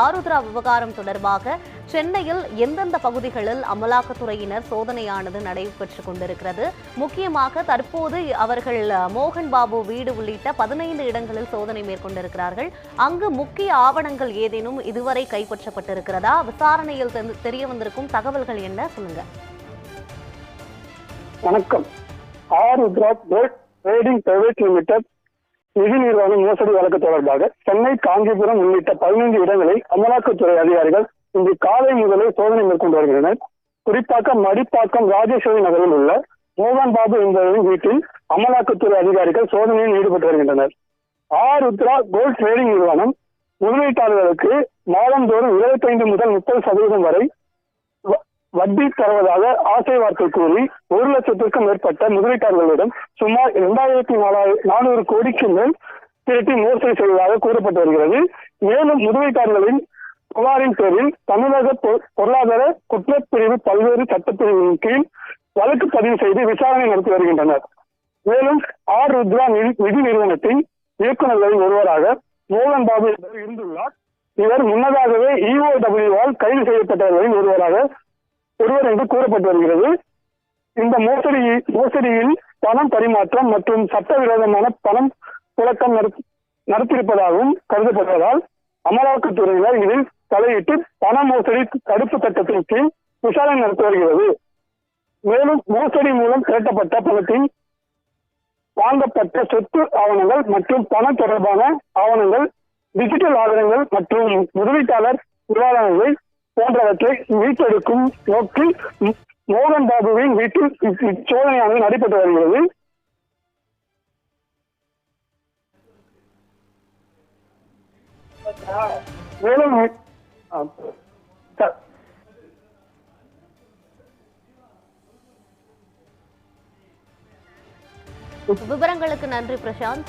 ஆருத்ரா விவகாரம் தொடர்பாக சென்னையில் எந்தெந்த பகுதிகளில் அமலாக்கத்துறையினர் சோதனையானது நடைபெற்றுக் கொண்டிருக்கிறது? முக்கியமாக தற்போது அவர்கள் மோகன் பாபு வீடு உள்ளிட்ட பதினைந்து இடங்களில் சோதனை மேற்கொண்டிருக்கிறார்கள். அங்கு முக்கிய ஆவணங்கள் ஏதேனும் இதுவரை கைப்பற்றப்பட்டிருக்கிறதா? விசாரணையில் தெரிய வந்திருக்கும் தகவல்கள் என்ன? சொல்லுங்க. வணக்கம். ஆருத்ரா ட்ரேடிங் பிரைவேட் லிமிடெட் நிதி நிர்வாக மோசடி வழக்கு தொடர்பாக சென்னை காஞ்சிபுரம் உள்ளிட்ட பதினைந்து இடங்களை அமலாக்கத்துறை அதிகாரிகள் இன்று காலை முதலே சோதனை மேற்கொண்டு வருகின்றனர். குறிப்பாக மடிப்பாக்கம் ராஜேஸ்வரி நகரில் உள்ள மோகன் பாபு என்பவரின் வீட்டில் அமலாக்கத்துறை அதிகாரிகள் சோதனையில் ஈடுபட்டு வருகின்றனர். ஆர் ருத்ரா கோல்ட் ட்ரேடிங் நிறுவனம் முதலீட்டாளர்களுக்கு மாதந்தோறும் இருபத்தைந்து முதல் முப்பது சதவீதம் வரை வட்டி தருவதாக ஆசை வார்த்தை கூறி ஒரு லட்சத்திற்கும் மேற்பட்ட முதலீட்டாளர்களிடம் சுமார் இரண்டாயிரத்தி நானூறு கோடிக்கு மேல் திரட்டி மோசடி செய்வதாக கூறப்பட்டு வருகிறது. மேலும் முதலீட்டாளர்களின் புகாரின் பேரில் தமிழக பொருளாதார குற்றப்பிரிவு பல்வேறு சட்டப்பிரிவின் கீழ் வழக்கு பதிவு செய்து விசாரணை நடத்தி வருகின்றனர். மேலும் ஆர் ருத்ரா நிதி நிதி நிறுவனத்தின் இயக்குநர்களில் ஒருவராக மோகன் பாபு என்பவர் இருந்துள்ளார். இவர் முன்னதாகவே இஓடபிள்யூவால் கைது செய்யப்பட்டவர்களில் ஒருவராக ஒருவர் என்று கூறப்பட்டு வருகிறது. இந்த மோசடி மோசடியில் பணம் பரிமாற்றம் மற்றும் சட்டவிரோதமான பணம் புழக்கம் நடத்தியிருப்பதாகவும் கருதப்படுவதால் அமலாக்கத்துறையினர் இதில் தலையிட்டு பண மோசடி தடுப்பு சட்டத்தின் கீழ் விசாரணை நடத்தி வருகிறது. மேலும் மோசடி மூலம் திரட்டப்பட்ட பணத்தின் வாங்கப்பட்ட சொத்து ஆவணங்கள் மற்றும் பணம் தொடர்பான ஆவணங்கள் டிஜிட்டல் ஆவணங்கள் மற்றும் முதலீட்டாளர் விவரங்கள் போன்றவற்றை மீட்டெடுக்கும் நோக்கில் மோகன் பாபுவின் வீட்டில் இச்சோதனையானது நடைபெற்று வருகிறது. மேலும் விவரங்களுக்கு நன்றி பிரசாந்த்.